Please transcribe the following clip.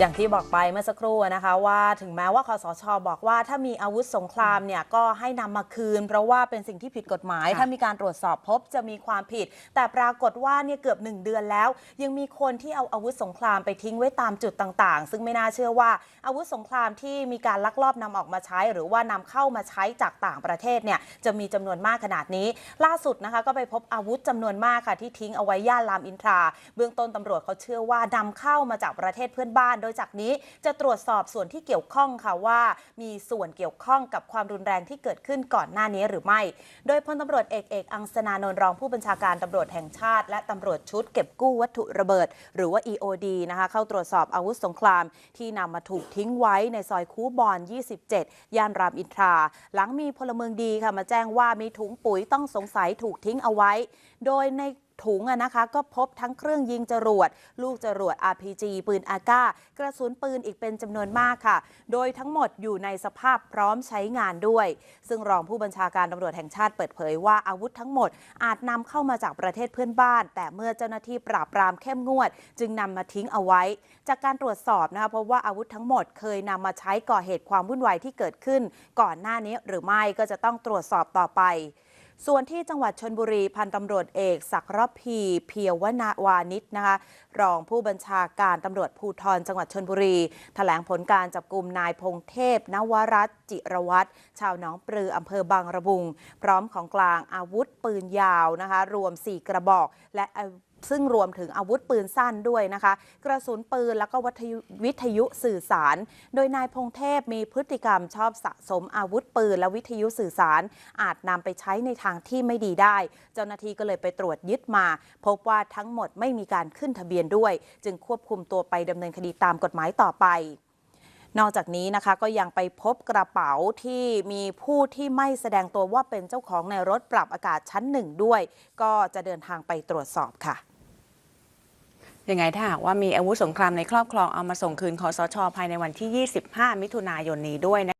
อย่างที่บอกไปเมื่อสักครู่นะคะว่าถึงแม้ว่าคอสชบอกว่าถ้ามีอาวุธสงครามเนี่ยก็ให้นำมาคืน เพราะว่าเป็นสิ่งที่ผิดกฎหมายค่ะถ้ามีการตรวจสอบพบจะมีความผิด แต่ปรากฏว่าเนี่ยเกือบ 1 เดือนแล้ว ยังมีคนที่เอาอาวุธสงครามไปทิ้งไว้ตามจุดต่างๆ ซึ่งไม่น่าเชื่อว่า อาวุธสงครามที่มีการลักลอบนำออกมาใช้ หรือว่านำเข้ามาใช้จากต่างประเทศเนี่ยจะมีจำนวนมากขนาดนี้ ล่าสุดนะคะก็ไปพบอาวุธจำนวนมากค่ะที่ทิ้งเอาไว้ย่านรามอินทรา เบื้องต้นตำรวจเขาเชื่อว่านำเข้ามาจากประเทศเพื่อนบ้านโดยจากนี้จะตรวจสอบส่วนที่เกี่ยวข้องค่ะว่า มีส่วนเกี่ยวข้องกับความรุนแรงที่เกิดขึ้นก่อนหน้านี้หรือไม่ โดยพลตำรวจเอกเอกอังสนานนท์รองผู้บัญชาการตำรวจแห่งชาติ และตำรวจชุดเก็บกู้วัตถุระเบิด หรือว่า EOD นะคะเข้าตรวจสอบอาวุธสงคราม ที่นำมาถูกทิ้งไว้ในซอยคูบอน 27 ย่านรามอินทรา หลังมีพลเมืองดีค่ะมาแจ้งว่ามีถุงปุ๋ยต้องสงสัยถูกทิ้งเอาไว้ โดยในถุงนะคะก็พบทั้งเครื่องยิงจรวด ลูกจรวด RPG ปืนอากาศกระสุนปืนอีกเป็นจำนวนมากค่ะ โดยทั้งหมดอยู่ในสภาพพร้อมใช้งานด้วย ซึ่งรองผู้บัญชาการตำรวจแห่งชาติเปิดเผยว่าอาวุธทั้งหมดอาจนำเข้ามาจากประเทศเพื่อนบ้าน แต่เมื่อเจ้าหน้าที่ปราบปรามเข้มงวด จึงนำมาทิ้งเอาไว้ จากการตรวจสอบนะคะพบว่าอาวุธทั้งหมดเคยนำมาใช้ก่อเหตุความวุ่นวายที่เกิดขึ้น ก่อนหน้านี้หรือไม่ก็จะต้องตรวจสอบต่อไป ส่วนที่จังหวัดชนบุรีพันตำรวจเอกศักดิ์รพีเพียววนาวานิชนะคะรองผู้บัญชาการตำรวจภูธรจังหวัดชนบุรีแถลงผลการจับกลุ่มนายพงเทพ นวรัตจิรวัตรชาวหนองปลืออำเภอบางระบุง พร้อมของกลางอาวุธปืนยาวนะคะรวม 4 กระบอกและ ซึ่งรวมถึงอาวุธปืนสั้นด้วยนะคะ กระสุนปืนแล้วก็วัทยุวิทยุสื่อสาร โดยนายพงเทพมีพฤติกรรมชอบสะสมอาวุธปืนและวิทยุสื่อสาร อาจนำไปใช้ในทางที่ไม่ดีได้ เจ้าหน้าที่ก็เลยไปตรวจยึดมา พบว่าทั้งหมดไม่มีการขึ้นทะเบียนด้วย จึงควบคุมตัวไปดำเนินคดีตามกฎหมายต่อไปนอกจากนี้นะคะก็ยังไปพบกระเป๋าที่มีผู้ที่ไม่แสดงตัวว่าเป็นเจ้าของในรถปรับอากาศชั้นหนึ่งด้วย ก็จะเดินทางไปตรวจสอบค่ะ ยังไงถ้าหากว่ามีอาวุธสงครามในครอบครองเอามาส่งคืนคอสช ภายในวันที่ 25 มิถุนายนนี้ด้วยนะ